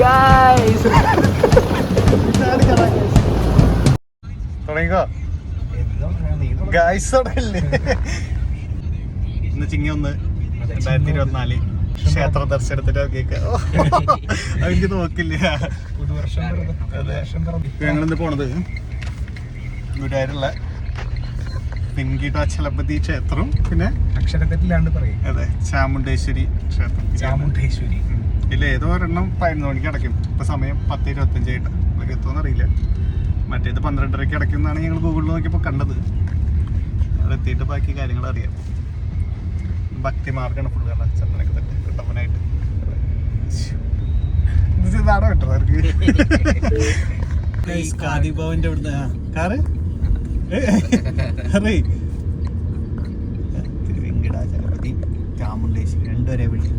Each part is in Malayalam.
ഗായ്സ് തുടങ്ങിക്കോ. ഗായ്സ് തുടങ്ങില്ലേ. ഇന്ന് ചിങ്ങി ഒന്ന് രണ്ടായിരത്തി ഇരുപത്തിനാല് ക്ഷേത്ര ദർശനത്തിന്റെ എനിക്ക് നോക്കില്ല. ഞങ്ങളിന്ന് പോണത് ഗുരുവായൂരുള്ള പിൻകിടാചലപതി ക്ഷേത്രം പിന്നെ അക്ഷരത്തെറ്റില്ലാണ്ട് പറയും. അതെ ചാമുണ്ടേശ്വരി ക്ഷേത്രം. ചാമുണ്ടേശ്വരി. ഇല്ല ഏതോ ഒരെണ്ണം പതിനൊന്ന് മണിക്ക് അടയ്ക്കും. ഇപ്പൊ സമയം പത്ത് ഇരുപത്തഞ്ചായിട്ട് അതൊക്കെ എത്തുമെന്ന് അറിയില്ല. മറ്റേത് പന്ത്രണ്ടരയ്ക്ക് അടയ്ക്കും എന്നാണ് ഞങ്ങൾ ഗൂഗിളിൽ നോക്കിയപ്പോൾ കണ്ടത്. അവിടെ എത്തിയിട്ട് ബാക്കി കാര്യങ്ങൾ അറിയാം. ഭക്തി മാർഗാണ് ഫുൾ കാരണം ചന്ദനൊക്കെ തട്ടി കിട്ടവനായിട്ട്. നാടോ കിട്ടും അവർക്ക് കാദി ഭവന്റെ അവിടുന്ന് ആ, കാറ് അറിയ് തിരുവെങ്കിടാചലപതി ചാമുണ്ടേശ്വരി രണ്ടുപേരെ വിളി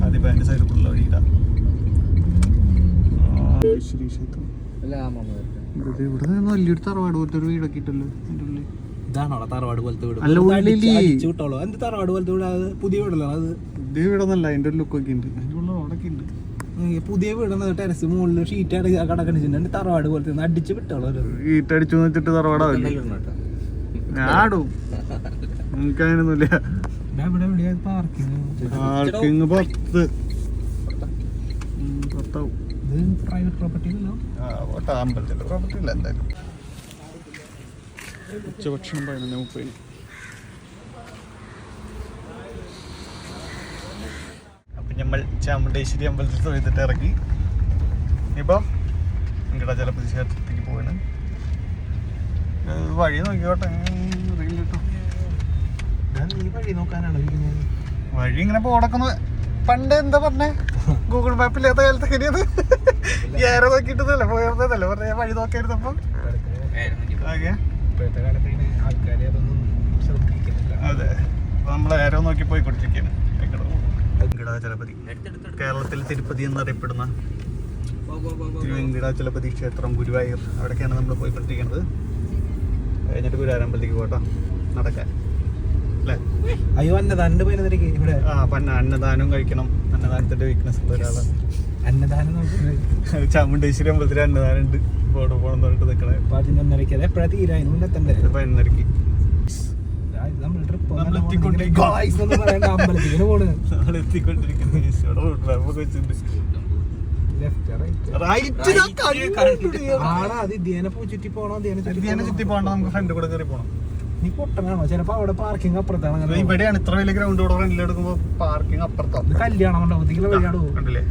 കാദി ഭവന്റെ സൈഡിൽ ഫുള്ള വഴിയിടാം ശ്രീ ക്ഷേത്രം ഇത് ഇവിടെ നിന്ന് വലിയൊരു തറവാട് പോലത്തെ ഒരു വീടൊക്കെ ഇട്ടല്ലോ അതിന്റെ ഉള്ളിൽ. ഇതാണോ തറവാട് പോലത്തെ വീട്. അല്ല, ഉള്ളിൽ. വിട്ടോളൂ. എന്ത് തറവാട് പോലത്തെ വീട്? അത് പുതിയ വീടല്ലോ? അത് ഇത് വീടൊന്നല്ല അതിന്റെ ഒരു ലുക്കൊക്കെ ഉണ്ട്. അതിന്റെ ഉള്ള റോഡൊക്കെ ഉണ്ട്. പുതിയ വീടാണ് ടെറസ് മുകളിൽ ഷീറ്റ് കടക്കണിച്ചിട്ടുണ്ട്. തറവാട് പോലത്തെ അടിച്ച് വിട്ടോളൂ വെച്ചിട്ട് തറവാടാവില്ലേ? നമുക്ക് അങ്ങനെയൊന്നുമില്ല പാർക്കിംഗ് പത്ത്. പത്താവും. പ്രൈവറ്റ് പ്രോപ്പർട്ടി അല്ലോ? ആ ഓട്ട അമ്പലത്തിന്റെ പ്രോപ്പർട്ടി ഇല്ല എന്തായാലും. ഉച്ചഭക്ഷണം പതിനൊന്ന് മുപ്പതിന്. നമ്മൾ ചാമുണ്ടേശ്വരി അമ്പലത്തിൽ തൊഴുതിട്ട് ഇറങ്ങി. ഇപ്പം വെങ്കടാചല പ്രതിഷേധത്തിലേക്ക് പോവാണ്. വഴി നോക്കിക്കോട്ടെ. നീ വഴി നോക്കാനാണോ ഇരിക്കുന്നത്? വഴി ഇങ്ങനെ പോടക്കുന്ന പണ്ട് എന്താ പറഞ്ഞേ? ഗൂഗിൾ മാപ്പ് ഇല്ലാത്ത കാലത്ത് എങ്ങനെയത് ഏറെ നോക്കിയിട്ടതല്ലേ പോയതല്ലേ പറഞ്ഞ വഴി നോക്കിയിരുന്നപ്പം. അതെ. നമ്മൾ ഏറെ നോക്കി പോയിക്കൊണ്ടിരിക്കുകയാണ്. വെങ്കടാചലപതി കേരളത്തിൽ തിരുപ്പതി എന്നറിയപ്പെടുന്ന തിരുവെങ്കിടാചലപതി ക്ഷേത്രം ഗുരുവായൂർ അവിടേക്കാണ് നമ്മൾ പോയിക്കൊണ്ടിരിക്കുന്നത്. കഴിഞ്ഞിട്ട് ഗുരുവായൂരമ്പലത്തേക്ക് പോട്ടോ. നടക്കാൻ. അല്ലേ? അയ്യോ അന്നദാനം ഇവിടെ. ആ പന്ന അന്നദാനവും കഴിക്കണം. അന്നദാനത്തിന്റെ വീക്ക്നെസ് ഉള്ള ഒരാളാണ് അന്നദാനം ചാമുണ്ടേശ്വരി അമ്പലത്തിൽ അന്നദാനം ഉണ്ട്. പോണം പോണം പറഞ്ഞിട്ട് നിൽക്കണേ പതിനൊന്നരയ്ക്ക്. അതെ എപ്പോഴാ തീരാ അതിന് മുന്നെത്തണ്ടേ പോണ്. നീ പൊട്ടനാണോ? ചിലപ്പോ അവിടെ പാർക്കിംഗ് അപ്പുറത്താണ്. ഇവിടെയാണ് ഇത്ര വലിയ ഗ്രൗണ്ട് ഫ്രണ്ടിൽ എടുക്കുമ്പോ പാർക്കിംഗ് അപ്പുറത്താണ് കല്യാണം ഉണ്ടാവും വഴിയാടോ? കണ്ടില്ലേ?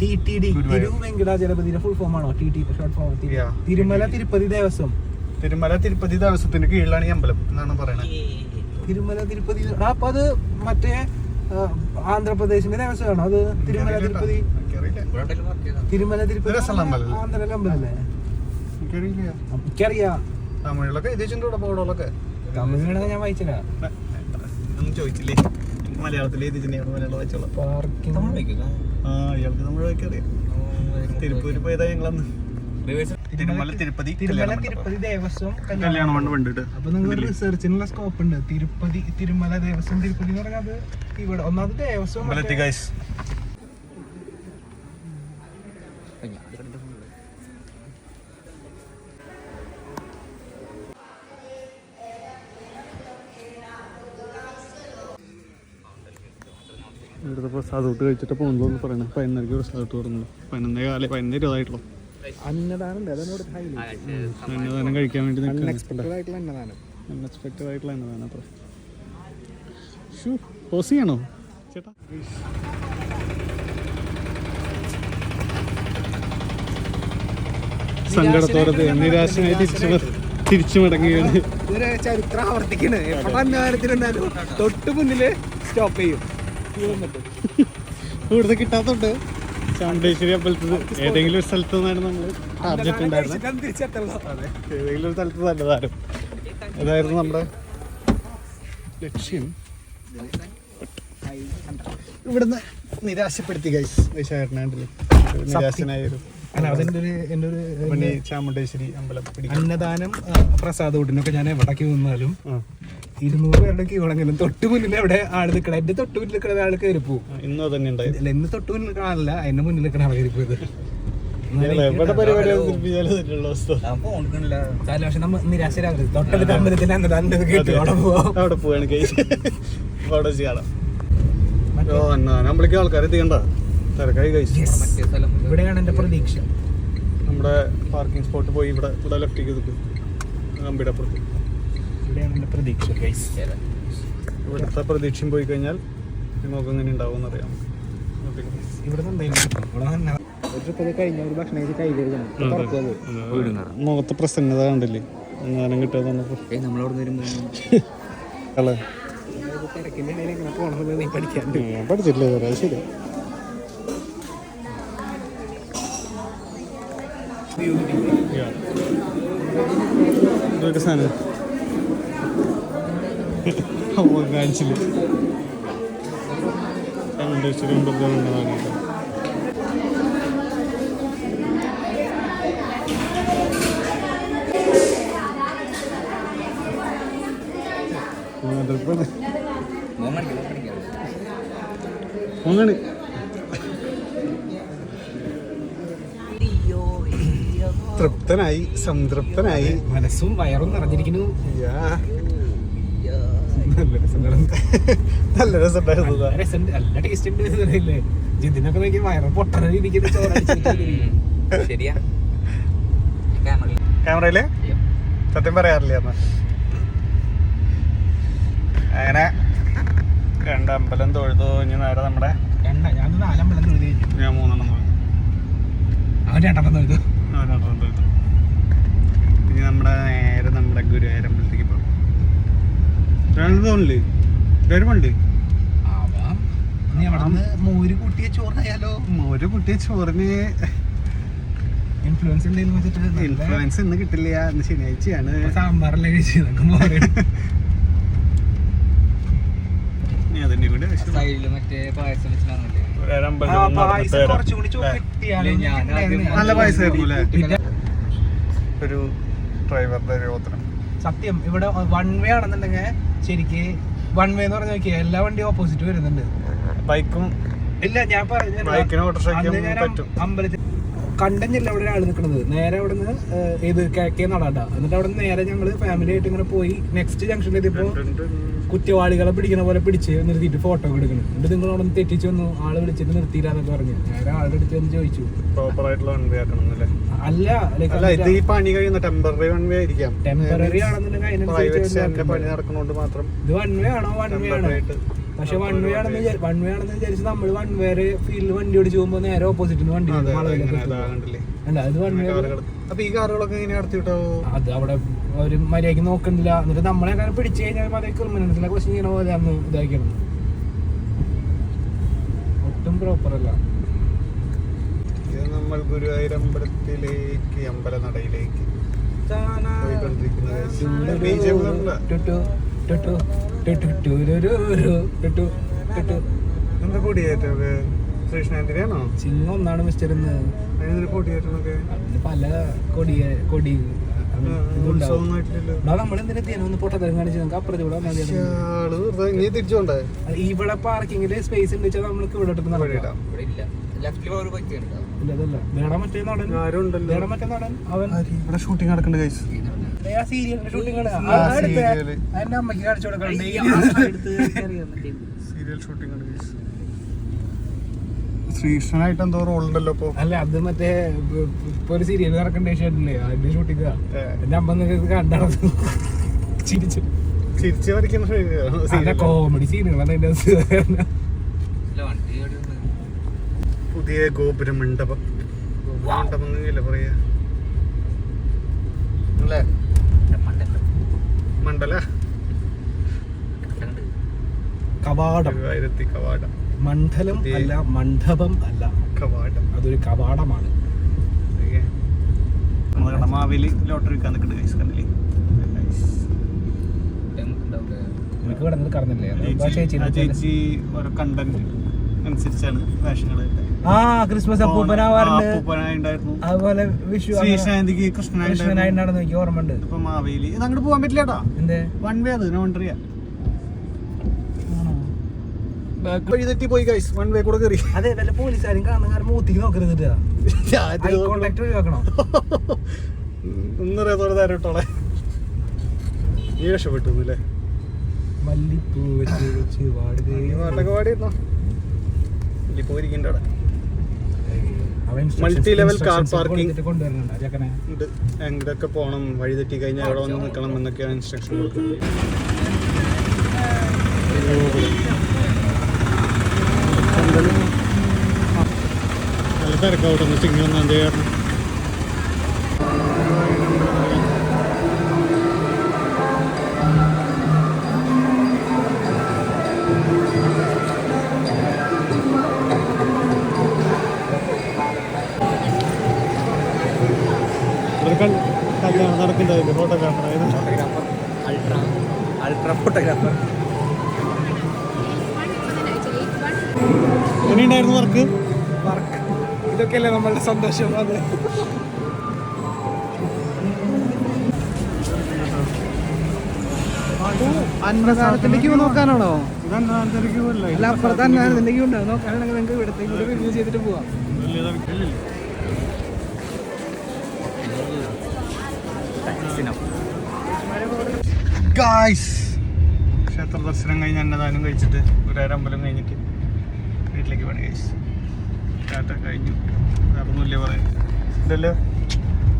T T D Guruvayur. തിരു വെങ്കടാചലപതിയുടെ ഫുൾ ഫോം ആണോ? T T short form. Tirumala Tirupati Devaswom. Tirumala Tirupati ദേവസ്വത്തിന്റെ കീഴിലാണ് ഈ അമ്പലം എന്നാണ് പറയുന്നത് തിരുമല തിരുപ്പതി അപ്പൊ അത് മറ്റേ ആന്ധ്രാപ്രദേശിന്റെ ദേവസ്വമാണ്. അത് തിരുമല തിരുപ്പതി. തിരുമല തിരുപ്പതി? ആന്ധ്രയിലെ അമ്പലല്ലേ എനിക്കറിയില്ല. എനിക്കറിയാം തമിഴിലൊക്കെ എഴുതിയിട്ടുണ്ട് ഇവിടെ ബോർഡുകളൊക്കെ തമിഴിലാണ് ഞാൻ വായിച്ചില്ല. ഒന്നും ചോദിച്ചില്ലേ? മലയാളത്തിൽ എഴുതിച്ചിട്ടുണ്ട് മലയാളം വായിച്ചോളാം പാർക്കിംഗ്. ആ ഇയാൾക്ക് നമ്മൾ അറിയാം. തിരുപ്പൂര് പോയതാ ഞങ്ങളന്ന്. തിരുമല തിരുപ്പതി തിരുമല ദേവസ്വം കല്യാണ മണ്ഡപം. ഉണ്ട് അപ്പൊ നിങ്ങൾ റിസർച്ചിനുള്ള സ്കോപ്പ് ഉണ്ട്. തിരുപ്പതി തിരുമല ദേവസ്വം തിരുപ്പതി എന്ന് പറഞ്ഞാൽ അത് ഇവിടെ ഒന്നാമത് ദേവസ്വം ഇവിടുത്തെ പ്രസാദോട്ട് കഴിച്ചിട്ട് പോകുന്നു പറയണേ. പതിനൊന്നരക്ക് പ്രസാദോട്ട് പറഞ്ഞു പതിനൊന്നേ കാലം പതിനൊന്നേ ഇരുപതായിട്ടുള്ളൂ. അന്നദാനം അന്നദാനം കഴിക്കാൻ വേണ്ടി ആയിട്ടുള്ള അന്നദാനം. അൺഎക്സ്പെക്റ്റഡ് ആയിട്ടുള്ള എന്നതാണ് അത്ര. ഷൂ പോസ് ചെയ്യണോ? ചേട്ടാ. സങ്കടത്തോടെ നിരാശനായി തിരിച്ചു തിരിച്ചു മടങ്ങുകയാണ്. ചരിത്രം ആവർത്തിക്കണ്. തൊട്ട് മുന്നിൽ സ്റ്റോപ്പ് ചെയ്യും. കൂടുതൽ കിട്ടാത്തോണ്ട് ചാമുണ്ടേശ്വരി അമ്പലത്തിൽ ഏതെങ്കിലും ഒരു സ്ഥലത്ത് നിന്നാണ് നമ്മൾ ടാർഗറ്റ് ഉണ്ടായിരുന്നത് ഏതെങ്കിലും ഒരു സ്ഥലത്ത് നല്ലതാരും. അതായിരുന്നു നമ്മുടെ ലക്ഷ്യം. ഇവിടുന്ന് നിരാശപ്പെടുത്തി ഗൈസ് വൈശാഖനാണ്ടിൽ നിരാശനായൊരു അല്ല അതെന്റെ ഒരു എന്റെ ഒരു പിന്നെ ഈ ചാമുണ്ടേശ്വരി അമ്പലം അന്നദാനം പ്രസാദ കൂട്ടിനൊക്കെ ഞാൻ എവിടേക്ക് നിന്നാലും. ഇരുന്നൂറ് പേരുടെ ക്യൂ ആണെങ്കിലും തൊട്ട് മുന്നിൽ എവിടെ ആൾ നിൽക്കണം എന്റെ തൊട്ട് മുന്നിൽ നിൽക്കുന്ന ആൾ കയറി പോകും എന്ന് ഇന്നും തന്നെ ഇന്ന് തൊട്ട് മുന്നിൽ നിൽക്കുന്ന ആളല്ല അതിന്റെ മുന്നിൽ നിൽക്കണ ആൾ കയറി പോയത്. പക്ഷെ നമ്മ നിരാശരാകരുത് തൊട്ടടുത്ത അമ്പലത്തിൽ അന്നദാനം കേട്ടു അവിടെ പോവാം. അവിടെ പോവാണ് കേസ് അവിടെ ചെയ്യാം ഓ എന്നാ നമ്മളേക്ക് ആൾക്കാർ എത്തിക്കണ്ട. തിരക്കായി കഴിച്ചു ഇവിടെയാണ് എന്റെ പ്രതീക്ഷ. നമ്മുടെ പാർക്കിംഗ് സ്പോട്ട് പോയി ഇവിടെ ഇവിടെ ലെഫ്റ്റേക്ക് നിൽക്കും. അപ്പുറത്ത്. ഇവിടെയാണ് പ്രതീക്ഷ ഗൈസ് ഇവിടുത്തെ പ്രതീക്ഷയും പോയി കഴിഞ്ഞാൽ നിങ്ങൾക്ക് എങ്ങനെ ഉണ്ടാവും അറിയാം. ഇവിടെ മുഖത്ത് പ്രസന്നത കണ്ടില്ലേ? അങ്ങനെ പഠിക്കാണ്ട്. ഞാൻ പഠിച്ചിട്ടില്ല ശരി. ഇതൊക്കെ സാധനം. കാണിച്ചില്ല ചാമുണ്ടേശ്വരി അമ്പലത്തിൽ ഉണ്ടതാണ് കേട്ടോ അതിപ്പോ തൃപ്തനായി സംതൃപ്തനായി. മനസ്സും വയറും നിറഞ്ഞിരിക്കുന്നു. യാ. നല്ല രസമുണ്ടായിരുന്നു ജിതിനൊക്കെ നോക്കി വയറ് പൊട്ടണ രീതിക്ക് ശരിയാ. ക്യാമറയിൽ? സത്യം പറയാറില്ല അങ്ങനെ രണ്ട് അമ്പലം തൊഴുതു. ഇനി നേരെ നമ്മുടെ ഞാൻ നാലമ്പലം തൊഴുതി കഴിഞ്ഞു ഞാൻ മൂന്നെണ്ണം തൊഴുതു. അവൻ രണ്ടെണ്ണം തൊഴുതു. രണ്ടെണ്ണം തൊഴുതു ഇനി നമ്മുടെ നേരെ നമ്മുടെ ഗുരുവായൂർ അമ്പലത്തേക്ക് പോകാം രണ്ട് തോന്നില്ലേ നിന്ന് മോര് കുട്ടിയെ ചോറിനായാലോ? ഒരു കുട്ടിയെ ചോറിന് ഇൻഫ്ലുവൻസ് ഇൻഫ്ലുവൻസ് ഇന്ന് കിട്ടില്ല. ഇന്ന് ശനിയാഴ്ചയാണ്. സാമ്പാറല്ലേ മോര്. പായസം പായസം നല്ല അല്ലേ? ഒരു ഡ്രൈവറുടെ ഒരു ഉത്തരം. സത്യം. ഇവിടെ വൺ വേ ആണെന്നുണ്ടെങ്കിൽ ശരിക്ക് വൺ വേ എന്ന് പറഞ്ഞ നോക്കിയാൽ എല്ലാ വണ്ടിയും ഓപ്പോസിറ്റ് വരുന്നുണ്ട്. ബൈക്കും ഇല്ല ഞാൻ പറഞ്ഞു. അമ്പലത്തിൽ കണ്ടഞ്ഞല്ല അവിടെ ഒരാൾ നിൽക്കുന്നത് നേരെ അവിടെ നിന്ന് ഇത് കിഴക്കേ നടാണ്ട എന്നിട്ട് അവിടെ നിന്ന് നേരെ ഞങ്ങൾ ഫാമിലി ആയിട്ട് ഇങ്ങനെ പോയി. നെക്സ്റ്റ് ജംഗ്ഷനിൽ എത്തിയപ്പോ കുറ്റവാളികളെ പിടിക്കുന്ന പോലെ പിടിച്ച് നിർത്തിയിട്ട് ഫോട്ടോ എടുക്കണം. എന്നിട്ട് നിങ്ങൾ അവിടെ തെറ്റിച്ച് വന്നു. ആൾ വിളിച്ചിട്ട് നിർത്തിയില്ലാന്നൊക്കെ പറഞ്ഞു. നേരെ ആളുടെ അടുത്ത് വന്ന് ചോദിച്ചു. പ്രോപ്പർ ആയിട്ടുള്ള വൺവേ ആക്കണം അല്ല ഇത് ഈ പണി കഴിയുന്ന ടെമ്പററി വൺവേ ആയിരിക്കാം. ടെമ്പററി ആണെന്നുണ്ടെങ്കിൽ പണി നടക്കുന്നോണ്ട് മാത്രം. ഇത് വൺ വേ ആണോ? പക്ഷെ വൺ വേ ആണെന്ന് വൺ വേ ആണെന്ന് വിചാരിച്ച് നമ്മൾ വൺ വേറെ ഫീൽഡിൽ വണ്ടി ഓടിച്ച് പോകുമ്പോൾ നേരെ ഓപ്പോസിറ്റ് വണ്ടി അതെ, ഇങ്ങനെ? അല്ല വൺ വേ അപ്പൊ ഈ കാറുകളൊക്കെ ഇങ്ങനെ അത് അവിടെ ഒരു മര്യാദയ്ക്ക് നോക്കണ്ടില്ല എന്നിട്ട് നമ്മളെ അങ്ങനെ പിടിച്ചു കഴിഞ്ഞാൽ അതേ ക്രിമിനൽസിനെ ക്വസ്റ്റ്യൻ ചെയ്യണ പോലെ അന്ന് ഇതാക്കണം ഒട്ടും പ്രോപ്പർ അല്ല. നമ്മൾ ഗുരുവായൂർ അമ്പലത്തിലേക്ക് അമ്പലനടയിലേക്ക് പോയിക്കൊണ്ടിരിക്കുന്നത്. എന്താ കൊടിയേറ്റൊക്കെ കൃഷ്ണേന്ദ്രയാണോ ചിങ്ങം ഒന്നാണ് മിസ്റ്റർ ഇന്ന്. പല കൊടിയ കൊടി ഇവിടെ പാർക്കിങ്ങിൽ സ്പേസ് ഉണ്ട് നമ്മൾക്ക് ഇവിടെ മറ്റേ നടൻ. ആരും ഉണ്ടല്ലോ വേണം നടൻ? അവൻ. ഇവിടെ ഷൂട്ടിംഗ് നടക്കണ്ട സീരിയലിന്റെ ആ, serial. എന്റെ അമ്മയ്ക്ക് കാണിച്ചു കൊടുക്കണം. സീരിയൽ ഷൂട്ടിംഗ് ആണ് ശ്രീകൃഷ്ണനായിട്ട് എന്തോ റോൾ ഉണ്ടല്ലോ ഇപ്പൊ. അല്ല അത് മറ്റേ ഇപ്പൊ ഒരു സീരിയൽ നടക്കേണ്ട ഷേട്ടില്ലേ അതിന്റെ ഷൂട്ടിംഗ് എന്റെ അമ്മ കണ്ടത് ചിരിച്ചു. ചിരിച്ചു വരയ്ക്കുന്ന. കോമഡി സീനുകളാണ് അതിന്റെ പുതിയ ഗോപുര മണ്ഡപം ഗോപുര മണ്ഡപം എന്നല്ലേ പറയാ? അല്ലേ? മണ്ഡല. കവാടം. ഗുരുവായൂരത്തി കവാടം. മണ്ഡലം അല്ല മണ്ഡപം അല്ല. കവാടം. അതൊരു കവാടമാണ്. മാവേലി ലോട്ടറി വിൽക്കാൻ നിൽക്കുന്നുണ്ട് ഗൈസ് കണ്ടില്ലേ? എനിക്ക് ആ ചേച്ചി- ആ ചേച്ചി ഓരോ കണ്ടന്റ് അനുസരിച്ചാണ് വേഷങ്ങളൊക്കെ ആ ക്രിസ്മസ് അപ്പൂപ്പനാവാറുണ്ട് അതുപോലെ വിഷു ശ്രീശാന്തിക്ക് കൃഷ്ണനായി നടന്നു എനിക്ക് ഓർമ്മ ഉണ്ട് ഇപ്പൊ മാവേലി. ഇത് അങ്ങോട്ട് പോകാൻ പറ്റില്ല എന്തേ? വൺ വേ അത് നോണ്ടറിയാ വഴി തെറ്റി പോയി ഗൈസ് വൺ വേ കൂടെ കയറി അതെ വല്ല പോലീസുകാരും കാണുന്ന മൂത്തിക്ക് നോക്കരുത് കോണ്ടാക്ട് ഒഴിവാക്കണം ഒന്നറിയാത്തോടെ തരം ഇട്ടോളെ. നീ രക്ഷപ്പെട്ടു അല്ലേ മല്ലിപ്പൂ വെച്ച് വെച്ച് പാടുകേ പാട്ടൊക്കെ പാടിയിരുന്നോ? ഇപ്പൊ ഇരിക്കണ്ട അവിടെ ലെവൽ കാർ പാർക്കിംഗ് ഉണ്ട്. എങ്ങോട്ടൊക്കെ പോകണം? വഴി തെറ്റി കഴിഞ്ഞാൽ അവിടെ വന്ന് നിൽക്കണം എന്നൊക്കെയാണ് ഇൻസ്ട്രക്ഷൻ കൊടുക്കുന്നത്. നല്ല തിരക്കാവട്ടെ സിഗ്നൽ ഒന്നും എന്ത് കല്യാണം നടക്കുന്നുണ്ടാവില്ല ഫോട്ടോഗ്രാഫർ അൾട്രാ അൾട്രാ ഫോട്ടോഗ്രാഫർ എങ്ങനെയുണ്ടായിരുന്നു വർക്ക് വർക്ക് ഇതൊക്കെയല്ലേ നമ്മളുടെ സന്തോഷം അത്. ക്യൂ നോക്കാനാണോ? അല്ല അപ്പുറത്ത് ക്യൂ ഉണ്ടാവും നോക്കാനാണെങ്കിൽ നിങ്ങൾക്ക് ഇവിടത്തേക്ക് റിവ്യൂ ചെയ്തിട്ട് പോവാം. ഗായ്സ് ക്ഷേത്ര ദർശനം കഴിഞ്ഞ് അന്നദാനം കഴിച്ചിട്ട് ഒരേരം അമ്പലം കഴിഞ്ഞിട്ട് വീട്ടിലേക്ക് പോണേ ഗൈസ് ടാറ്റ കഴിഞ്ഞു. വേറൊന്നുമില്ല പറയാൻ. ഇതല്ലോ?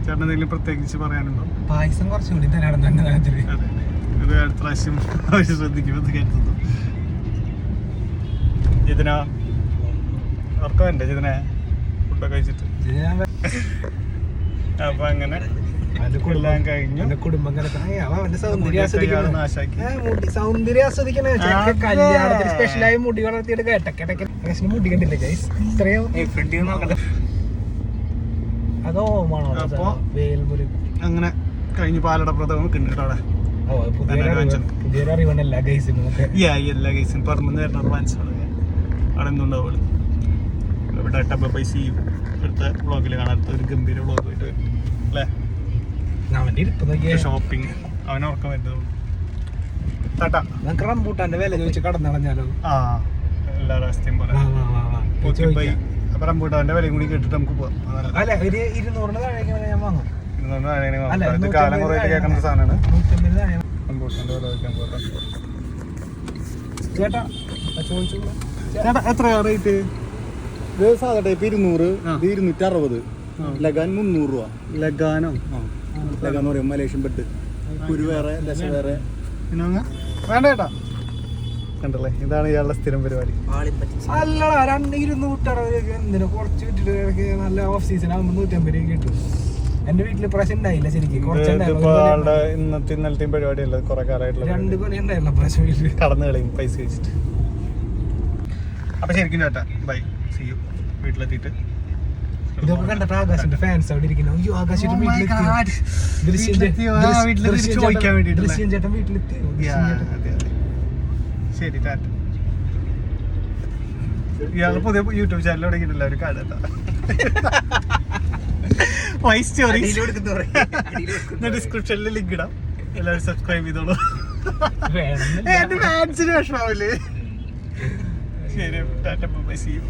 ചേട്ടൻ എന്തെങ്കിലും പ്രത്യേകിച്ച് പറയാനുണ്ടോ? പായസം കുറച്ചും കൂടി തരാണ് അന്നദാനത്തിൽ അതെ. ഇത് അടുത്ത പ്രാവശ്യം ആവശ്യം ശ്രദ്ധിക്കുമെന്ന് കരുതുന്നു. ജിതിന ഉറക്കമല്ലേ ജിതിനെ? ഫുഡൊക്കെ കഴിച്ചിട്ട്. അപ്പൊ അങ്ങനെ. കല്യാണത്തിന് സ്പെഷ്യലായി മുടി വളർത്തിയിട്ട് കേട്ടക്കിടക്ക് മുടി കണ്ടില്ലേ ഗൈസ് ഇത്രയും ഫ്രണ്ടിൽ നോക്കട്ടെ. അതോ ഓമാണോ? അപ്പൊ- വേൽമുരു അങ്ങനെ കഴിഞ്ഞ പാലട പ്രഥമം അവിടെ. പുതിയൊരു ഗൈസിന് എല്ലാ മനസ്സിലാണ് അവിടെ എന്തുണ്ടാവുള്ളൂ ഇവിടെ ടബ പൈസ അടുത്ത വ്ളോഗിൽ കാണാത്ത ഒരു ഗംഭീര വ്ളോഗ് ആയിട്ട് വരും. അല്ലേ? അവന്റെ ഇരിപ്പ് ഷോപ്പിംഗ് അവനെ ഉറക്കം ടാറ്റാ നമുക്ക് റംബൂട്ടാന്റെ വില ചോദിച്ച് കടന്നളഞ്ഞാലോ ആ എല്ലാ അവസ്ഥയും പോലെ. അപ്പൊ റംബൂട്ടാന്റെ വിലയും കൂടി കേട്ടിട്ട് നമുക്ക് പോവാം. അല്ല ഒരു ഇരുന്നൂറിന് താഴേക്ക് വേണേ ഞാൻ വാങ്ങും. അല്ല ഇത് കാലം കുറേ നൂറ്റമ്പത് കേൾക്കുന്ന സാധനമാണ്. താഴെ റംബൂട്ടാന്റെ വില വയ്ക്കാൻ പോകാം ചേട്ടാ ആ ചോദിച്ചു ചേട്ടാ എത്രയാ റേറ്റ് ഇത് ഇരുന്നൂറ്. ഇത് ഇരുന്നൂറ്റി അറുപത് ലഗാൻ മുന്നൂറ് രൂപ. ലഗാനോ? എന്ന് പറയും മലേഷ്യൻ ബെഡ് കുരു വേറെ ദശ വേറെ. വേണ്ട കേട്ടാ. കണ്ടല്ലേ? ഇതാണ് ഇയാളുടെ സ്ഥിരം പരിപാടി. അല്ലടാ രണ്ട് ഇരുന്നൂറ്ററുപത് എന്തിനാ കുറച്ച് വിട്ടിട്ട് ഇടയ്ക്ക് നല്ല ഓഫ് സീസൺ ആകുമ്പോൾ നൂറ്റമ്പത് രൂപ കിട്ടും. എന്റെ വീട്ടിൽ പ്രശ്നം ഉണ്ടായില്ല ശരിക്കും. ഇന്നത്തെ ഇന്നലത്തെ പരിപാടി പരിപാടിയല്ല കുറെ കാലമായിട്ടുള്ള രണ്ട് കൊല്ലം ഉണ്ടായിരുന്നു പ്രശ്നം വീട്ടിൽ. കടന്നു കളയും പൈസ വെച്ചിട്ട്. അപ്പൊ ശരിക്കും ചേട്ടാ ബൈ സി യു വീട്ടിലെത്തിയിട്ട്. ഇതൊക്കെ കണ്ടിട്ട് ആകാശിന്റെ ഫാൻസ് അവിടെ ഇരിക്കുന്നു. അയ്യോ ആകാശ് Oh ദൃശ്യം ചേട്ടൻ- വീട്ടിലെത്തി. ശരി ടാറ്റ. ഇയാൾ പുതിയ യൂട്യൂബ് ചാനൽ തുടങ്ങിയിട്ടില്ല വൈ സ്റ്റോറീസ് ഡിസ്ക്രിപ്ഷനിൽ ലിങ്ക് ഇടാം. എല്ലാവരും സബ്സ്ക്രൈബ് ചെയ്തോളൂ. എന്റെ ഫാൻസിന് വിഷമാവില്ലേ ശരി ടാറ്റ ബൈ സി യു